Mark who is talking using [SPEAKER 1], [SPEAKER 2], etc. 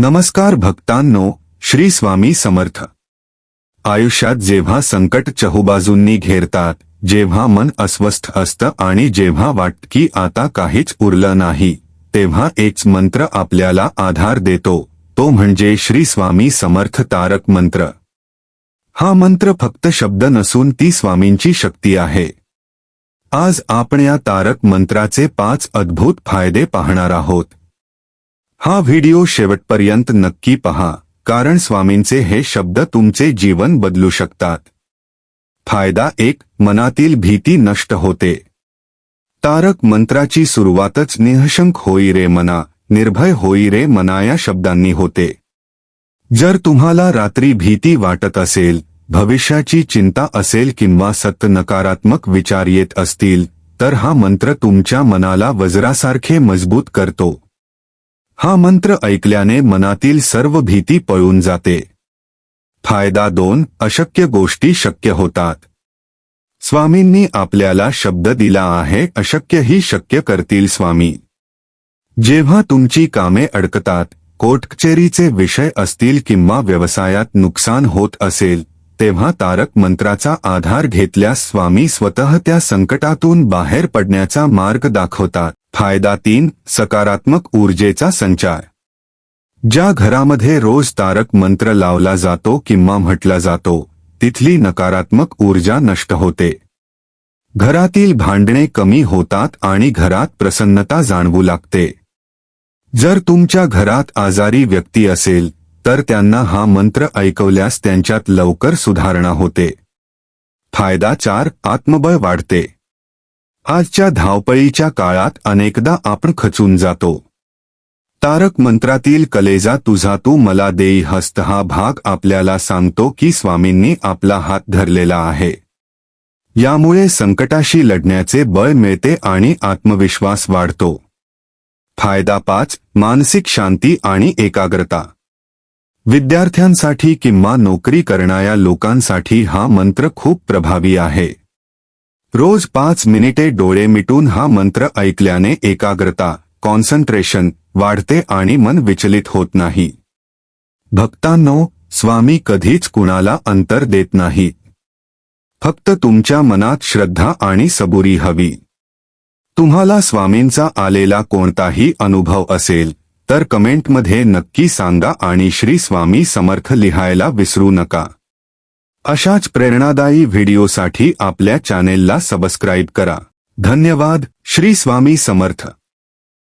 [SPEAKER 1] नमस्कार भक्तांनो श्री स्वामी समर्थ. आयुष्यात जेव्हा संकट चहूबाजूंनी घेरतात जेव्हा मन अस्वस्थ असतं आणि जेव्हा वाटत की आता काहीच उरलं नाही तेव्हा एक मंत्र आपल्याला आधार देतो तो म्हणजे श्री स्वामी समर्थ तारक मंत्र. हा मंत्र फक्त शब्द नसून ती स्वामींची शक्ती आहे. आज आपण या तारक मंत्राचे पाच अद्भुत फायदे पाहणार आहोत. हा व्हिडिओ शेवटपर्यंत नक्की पहा कारण स्वामींचे हे शब्द तुमचे जीवन बदलू शकतात. फायदा एक मनातील भीती नष्ट होते. तारक मंत्राची सुरुवातच निहशंक होई रे मना निर्भय होई रे मना या शब्दांनी होते. जर तुम्हाला रात्री भीती वाटत असेल भविष्याची चिंता असेल किंवा सत नकारात्मक विचार येत असतील तर हा मंत्र तुमच्या मनाला वज्रासारखे मजबूत करतो. हा मंत्र ऐकल्याने मनातील सर्व भीती पळून जाते. फायदा दोन अशक्य गोष्टी शक्य होतात. स्वामींनी आपल्याला शब्द दिला आहे अशक्य ही शक्य करतील स्वामी. जेव्हा तुमची कामे अडकतात कोटकचेरीचे विषय असतील किंवा व्यवसायात नुकसान होत असेल तेव्हा तारक मंत्राचा आधार घेतल्यास स्वामी स्वतः त्या संकटातून बाहेर पडण्याचा मार्ग दाखवतात. फायदा तीन सकारात्मक ऊर्जेचा संचार. ज्या घरामध्ये रोज तारक मंत्र लावला जातो किंवा म्हटला जातो तिथली नकारात्मक ऊर्जा नष्ट होते. घरातील भांडणे कमी होतात आणि घरात प्रसन्नता जाणवू लागते. जर तुमच्या घरात आजारी व्यक्ती असेल तर त्यांना हा मंत्र ऐकवल्यास त्यांच्यात लवकर सुधारणा होते. फायदा चार आत्मबळ वाढते. आजच्या धावपळीच्या काळात अनेकदा आपण खचून जातो. तारक मंत्रातील कलेजा तुझा तू मला देई हस्त हा भाग आपल्याला सांगतो की स्वामींनी आपला हात धरलेला आहे. यामुळे संकटाशी लढण्याचे बळ मिळते आणि आत्मविश्वास वाढतो. फायदा पाच मानसिक शांती आणि एकाग्रता. विद्यार्थ्यांसाठी किंवा नोकरी करणाऱ्या लोकांसाठी हा मंत्र खूप प्रभावी आहे. रोज पाच मिनिटे डोळे मिटून हा मंत्र ऐकल्याने एकाग्रता कॉन्सन्ट्रेशन वाढते आणि मन विचलित होत नाही. भक्तांनो स्वामी कधीच कुणाला अंतर देत नाही. फक्त तुमच्या मनात श्रद्धा आणि सबुरी हवी. तुम्हाला स्वामींचा आलेला कोणताही अनुभव असेल तर कमेंटमध्ये नक्की सांगा आणि श्री स्वामी समर्थ लिहायला विसरू नका. अशाच प्रेरणादायी व्हिडिओसाठी आपल्या चॅनेलला सबस्क्राईब करा. धन्यवाद. श्री स्वामी समर्थ.